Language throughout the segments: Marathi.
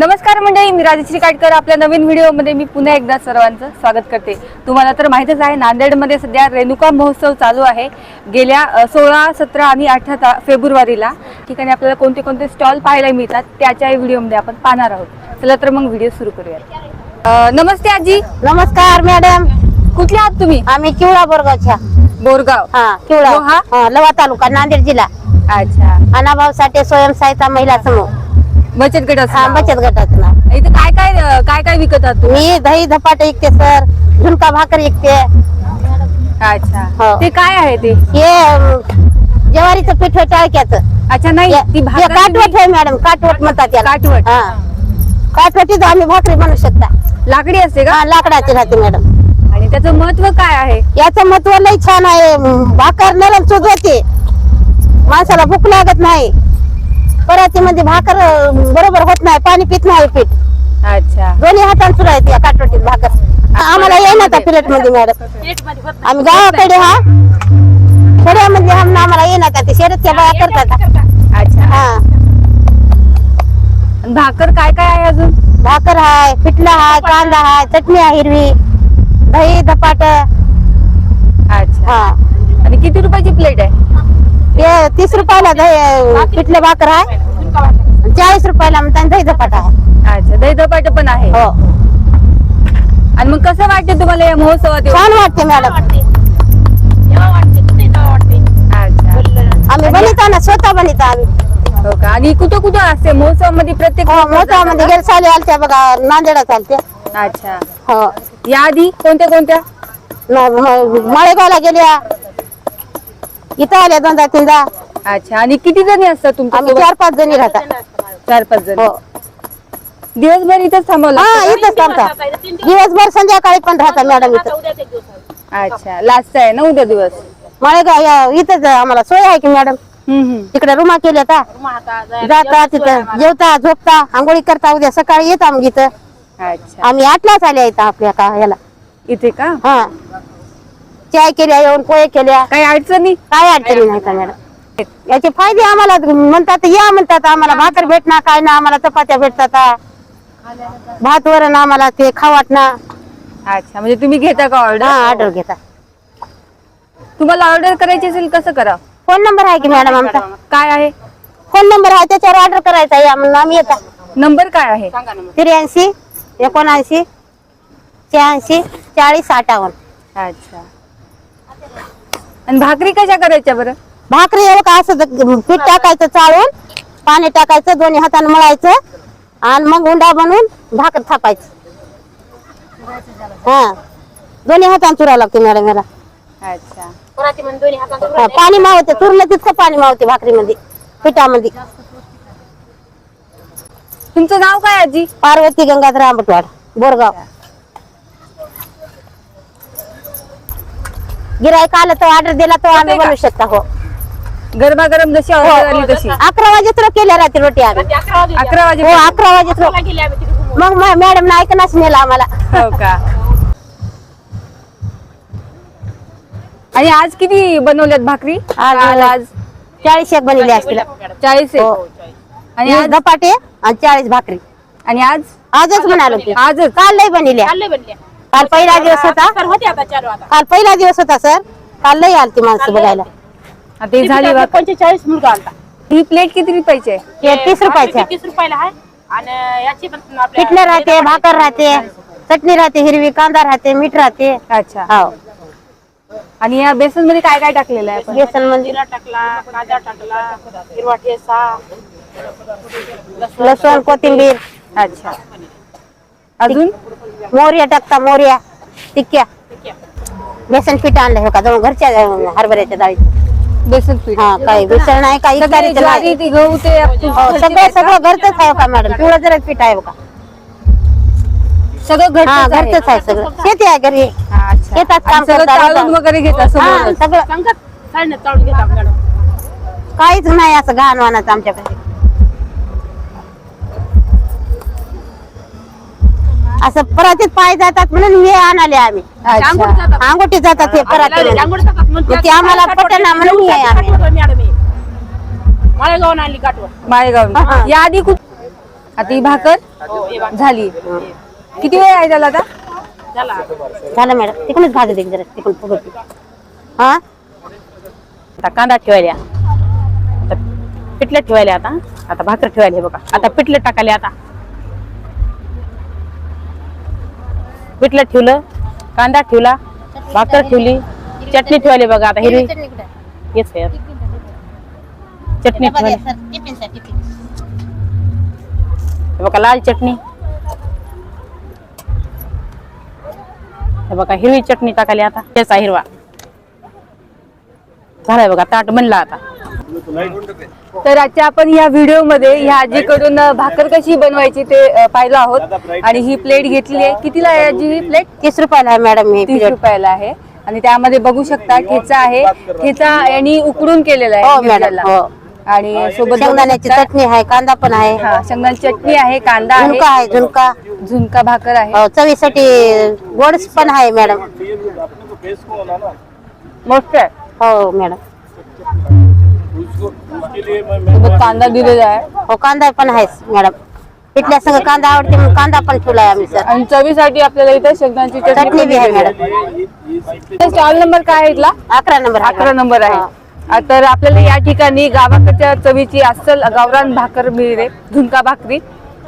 नमस्कार मंडळी मी राजश्री काटकर. आपल्या नवीन व्हिडिओमध्ये मी पुन्हा एकदा सर्वांचं स्वागत करते. तुम्हाला तर माहीतच आहे नांदेडमध्ये सध्या रेणुका महोत्सव चालू आहे. गेल्या सोळा सतरा आणि अठरा फेब्रुवारीला ठिकाणी आपल्याला कोणते कोणते स्टॉल पाहायला मिळतात त्याच्या व्हिडिओमध्ये आपण पाहणार आहोत. चला तर मग व्हिडिओ सुरू करूयात. अ, नमस्ते आजी. नमस्कार मॅडम. कुठले आहात तुम्ही? आम्ही किवळा बोरगावच्या. बोरगाव. हा किवळा? हा, लवा तालुका नांदेड जिल्हा. अच्छा. अनाभाव साठे स्वयंसहायता महिला समूह. बचत गट हा बचत गटाचं नाव इथं काय काय काय काय विकत आहात तुम्ही? मी दही धपाटे विकते सर. झुणका भाकर विकते अच्छा. हो. ते काय आहे ते? हे अं, ज्वारीचं पीठ टाळक्याचं अच्छा नाही ती हे भाकर काटवट आहे मॅडम काटवट म्हणतात त्याला. काटवट. हा. काटवटीत आम्ही भाकरी बनवू शकता. लाकडी असते का? हा लाकडाची राहते मॅडम. आणि त्याचं महत्त्व काय आहे? याचं महत्त्व लई छान आहे. भाकर नरम सुध होते माणसाला भूक लागत नाही. परातीमध्ये भाकर बरोबर होत नाही पाणी पित नाही पीठ. अच्छा. दोन्ही हातांत सुरू आहेत या काटवटीत भाकर. आम्हाला येणार प्लेटमध्ये मॅडम. आम्ही गावाकडे हा. खेड्यामध्ये आम- आम्हाला येणार ते शर्यतच्या बाया करतात. अच्छा. हा. भाकर काय काय आहे अजून? भाकर हाय पिठला हाय कांदा हाय चटणी आहे हिरवी दही धपाट. अच्छा. हा. आणि किती रुपयाची प्लेट आहे? ते तीस रुपयाला दही पिठलं भाकर आहे. चाळीस रुपयाला म्हणतात दही धपाट आहे. अच्छा दही धपाट पण आहे. हो. आणि मग कसं वाटतं तुम्हाला या महोत्सवात येऊन? छान वाटते मॅडम. अच्छा आम्ही बनिता ना स्वतः बनिता आम्ही. हो का? आणि कुठं कुठं असते? महोत्सवामध्ये प्रत्येक हो मध्ये गेल साली आलत्या बघा नांदेडात आलत्या. अच्छा. हो. या आधी कोणत्या कोणत्या? न- म- माळेगावला गेल्या. इथं आल्या दोनदा तीनदा अच्छा आणि किती जणी असतात आम्ही तुमच्या चार पाच जणी राहतात चार पाच जण. हो. दिवसभर इथंच थांबवलं हा असतं इथंच थांबता. दिवसभर संध्याकाळी पण राहतात मॅडम इथं. का? अच्छा लास्ट आहे ना उद्या दिवस? माळेगाव या इथंच आम्हाला सोय आहे की मॅडम हम्म हम्म. तिकडे रुमा केल्या का जाता तिथं जेवता झोपता आंघोळी करता उद्या सकाळी येता मग इथं. अच्छा. आम्ही आठलाच आल्या इथं आपल्या का याला. इथे का? हा. चाय केल्या येऊन पोहे केल्या. काही अडचणी काय अडचणी नाही का मॅडम याचे फायदे आम्हाला म्हणतात या म्हणतात आम्हाला भाकर भेटणार काय ना आम्हाला चपात्या भेटतात. भात वरण आम्हाला ते खावाट ना. अच्छा म्हणजे तुम्ही घेता का हा ऑर्डर ऑर्डर घेता. तुम्हाला ऑर्डर करायची असेल कसं करा? फोन नंबर आहे की मॅडम आमचा? काय आहे? फोन नंबर आहे त्याच्यावर ऑर्डर करायचा आहे आम्हाला. आम्ही येता. नंबर काय आहे? त्र्याऐंशी एकोणऐंशी शहाऐंशी चाळीस अठ्ठावन्न. अच्छा. आणि भाकरी कशा करायच्या बरं? भाकरी एवढं का असं पीठ टाकायचं चाळून पाणी टाकायचं दोन्ही हाताने मळायचं आणि मग उंडा बनवून भाकर थापायचं. हा. दोन्ही हाताने चुरा लागते मॅडम याला अच्छा. हा, पाणी मावते चुरलं तितकं पाणी मावते भाकरीमध्ये पिठामध्ये. तुमचं नाव काय आजी? पार्वती गंगाधर आंबटवाड बोरगाव. गिरायक आलं तर ऑर्डर दिला तो आम्ही? बनवू शकता हो. गरमागरम जशी ऑर्डर आली तशी. अकरा वाजेत केल्या रात्री रोटी आम्ही. अकरा वाजे हो अकरा वाजेत मग मॅडम ना ऐकणाच नेला आम्हाला. हो का? आणि आज किती बनवल्यात भाकरी? आज- काल आज चाळीस एक बनवली असतील. चाळीस आहे. हो. आणि वीस आज? धपाटे आणि चाळीस भाकरी. आणि आज? आजच म्हणालो की. आजच. काल लय बनल्या. काल पहिला दिवस होता. काल पहिला दिवस होता सर. काल लय आलती माणसं बघायला. आता झाली भाकरी. पंचेचाळीस मुलगा आलता. ही प्लेट किती रुपयाची आहे? हे तीस रुपयाच्या तीस रुपयाला आहे. आणि याची पण आपल्या पिठलं राहते भाकर राहते चटणी राहते हिरवी कांदा राहते मीठ राहते. अच्छा. हो. आणि या बेसनमध्ये काय काय टाकलेलं आहे आपण? बेसन म्हणजे जिरा टाकला कांदा टाकला हिरवा ठेसा लसूण कोथिंबीर. अच्छा. अजून मोर्या टाकता मोर्या टिक्क्या बेसन पीठ आणलं हे का जाऊन घरच्या हरभऱ्याच्या डाळी बेसन पीठ हा काही बेसन नाही काही सगळे इकारीचं ज्वारी नाही ते गहू ते हो, सगळं सगळं घरचंच आहे का मॅडम पिवळं जरा पीठ आहे का सगळं हा घरचंच आहे. घरचंच आहे सगळं शेती आहे घरी हा, अच्छा. शेतात काम आणि सगळं करता चाळून लोकं. वगैरे घेता हा समोरच. सगळं संगत चाळण्यात चाळून घेता मॅडम काहीच नाही असं घाण वानाचं आमच्याकडे असं परातीत पाय जातात म्हणून हे आणाले आम्ही. अंगोटी जातात. हे परातीत ते आम्हाला पटेना म्हणून हे आम्ही. माळेगावहून आणली माळेगाव. या आधी कुठ आता ही भाकर? हो झाली. किती वेळ आहे त्याला आता? झाला. मॅडम. तिकडूनच भाजू दे जरा. तिकडून फुगत हा? आता कांदा ठेवायला आता पिठलं ठेवायला आता. आता भाकर ठेवायला हे बघा. आता पिठलं टाकायला आता. पिठलं ठेवलं. कांदा ठेवला भाकर ठेवली. चटणी ठेवायली बघा आता. हिरवी हेच आहे? चटणी ठेवायली. हे बघा लाल चटणी. हे बघा हिरवी चटणी टाकायली आता. त्याचा हिरवा झालाय बघा ताट बनला आता. तर आजच्या आपण ह्या व्हिडिओमध्ये ह्या आजीकडून भाकर कशी बनवायची ते पाहिलं आहोत. आणि ही प्लेट घेतली आहे. कितीला आहे आजी ही प्लेट? तीस रुपयाला आहे मॅडम हे तीस रुपयाला आहे. आणि त्यामध्ये बघू शकता ठेचा आहे. ठेचा यांनी उकडून केलेला हो आहे मॅडम घेतलेला. हो. आणि सोबत शेंगदाण्याची चटणी आहे कांदा पण आहे. हा शेंगदाण्याची चटणी आहे कांदा आहे. झुणका झुणका. भाकर आहे. हो चवीसाठी गोड पण आहे मॅडम. मस्त आहे. हो मॅडम. कांदा दिलेला आहे. हो कांदा पण आहे मॅडम. पिठल्या संग कांदा आवडते म्हणून कांदा पण ठेवलाय आम्ही सर. आणि चवीसाठी आपल्याला इथे शेंगदाण्याची चटणी बी आहे मॅडम. स्टॉल नंबर काय आहे इथला? अकरा नंबर अकरा नंबर आहे. तर आपल्याला या ठिकाणी गावाकडच्या चवीची अस्सल गावरान भाकर मिळते झुणका भाकरी.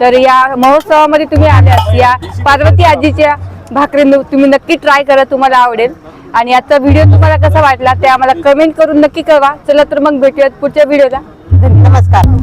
तर या महोत्सवामध्ये तुम्ही आल्यास या पार्वती आजीच्या भाकरी तुम्ही नक्की ट्राय करा तुम्हाला आवडेल. आणि आजचा व्हिडिओ तुम्हाला कसा वाटला ते आम्हाला कमेंट करून नक्की कळवा. चला तर मग भेटूयात पुढच्या व्हिडिओला नमस्कार.